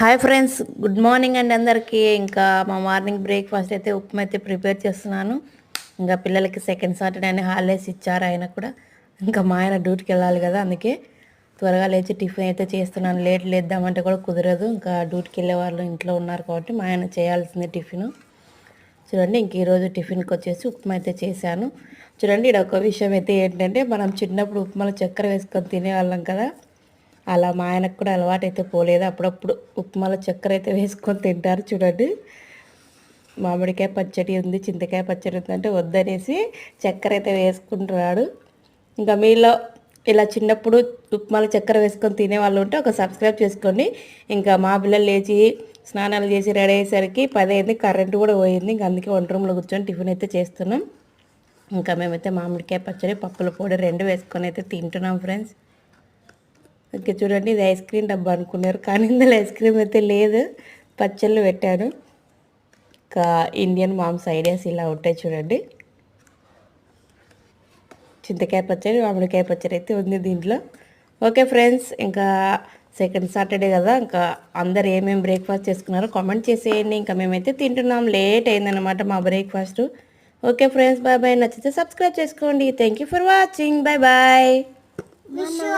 Hi friends good morning అండి అందరికీ. ఇంకా మా మార్నింగ్ బ్రేక్ఫాస్ట్ అయితే ఉప్మా అయితే ప్రిపేర్ చేస్తున్నాను. ఇంకా పిల్లలకి సెకండ్ సాటర్డే అని హాలిడేస్ ఇచ్చారు ఆయన కూడా. ఇంకా మా ఆయన డ్యూటీకి వెళ్ళాలి కదా అందుకే. త్వరగా లేచి టిఫిన్ అయితే చేస్తున్నాను. లేట్ లేద్దామంటే కూడా కుదరదు. ఇంకా డ్యూటీకి వెళ్ళే వాళ్ళు ఇంట్లో ఉన్నారు కాబట్టి మా ఆయన చేయాల్సిందే టిఫిన్. చూడండి ఇంక ఈరోజు టిఫిన్కి వచ్చేసి ఉప్మా అయితే చేశాను. చూడండి ఇక్కడ ఒక విషయం అయితే ఏంటంటే మనం చిన్నప్పుడు ఉప్మాలో చక్కెర వేసుకొని తినేవాళ్ళం కదా. అలా మా ఆయనకు కూడా అలవాటు అయితే పోలేదు. అప్పుడప్పుడు ఉప్మాలో చక్కెర అయితే వేసుకొని తింటారు చూడండి. మామిడికాయ పచ్చడి ఉంది చింతకాయ పచ్చడి ఉంది అంటే వద్దనేసి చక్కెర అయితే వేసుకుంటున్నాడు. ఇంకా మీలో ఇలా చిన్నప్పుడు ఉప్మాలో చక్కెర వేసుకొని తినే వాళ్ళు ఉంటే ఒక సబ్స్క్రైబ్ చేసుకోండి. ఇంకా మా పిల్లలు లేచి స్నానాలు చేసి రెడీ అయ్యేసరికి పది అయింది కరెంటు కూడా పోయింది. ఇంకా అందుకే వంట రూమ్లో కూర్చొని టిఫిన్ అయితే చేస్తున్నాం. ఇంకా మేమైతే మామిడికాయ పచ్చడి పప్పుల పొడి రెండు వేసుకొని అయితే తింటున్నాం ఫ్రెండ్స్. ఓకే చూడండి ఇది ఐస్ క్రీమ్ డబ్బా అనుకున్నారు. కానీ ఇందులో ఐస్ క్రీమ్ అయితే లేదు. పచ్చళ్ళు పెట్టాను. ఇంకా ఇండియన్ మామ్స్ ఐడియాస్ ఇలా ఉంటాయి చూడండి. చింతకాయ పచ్చడి మామిడికాయ పచ్చడి అయితే ఉంది దీంట్లో. ఓకే ఫ్రెండ్స్ ఇంకా సెకండ్ సాటర్డే కదా ఇంకా అందరు ఏమేమి బ్రేక్ఫాస్ట్ చేసుకున్నారో కామెంట్ చేసేయండి. ఇంకా మేమైతే తింటున్నాం. లేట్ అయిందనమాట మా breakfast. Okay friends bye bye. నచ్చితే సబ్స్క్రైబ్ చేసుకోండి. Thank you for watching bye bye